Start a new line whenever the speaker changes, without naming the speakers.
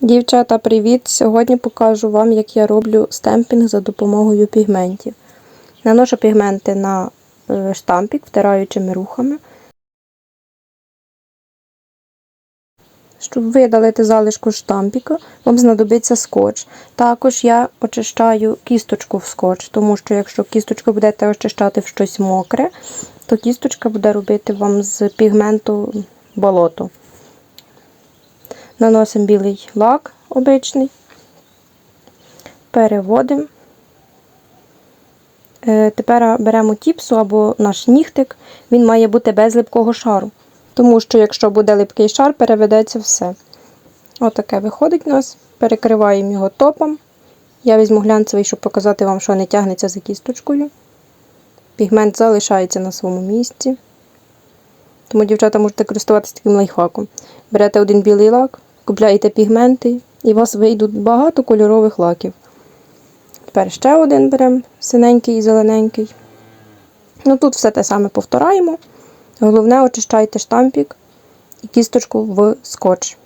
Дівчата, привіт! Сьогодні покажу вам, як я роблю стемпінг за допомогою пігментів. Наношу пігменти на е, штампік втираючими рухами. Щоб видалити залишку штампіка, вам знадобиться скотч. Також я очищаю кісточку в скотч, тому що якщо кісточку будете очищати в щось мокре, то кісточка буде робити вам з пігменту болото. Наносимо білий лак обичний, переводимо. Е, Тепер беремо тіпсу або наш нігтик, він має бути без липкого шару. Тому що, якщо буде липкий шар, переведеться все. Отаке виходить у нас. Перекриваємо його топом. Я візьму глянцевий, щоб показати вам, що не тягнеться за кісточкою. Пігмент залишається на своєму місці. Тому, дівчата, можете користуватися таким лайфхаком. Берете один білий лак, купляєте пігменти, і у вас вийдуть багато кольорових лаків. Тепер ще один беремо синенький і зелененький. Ну тут все те саме повторяємо. Головне, очищайте штампік і кісточку в скотч.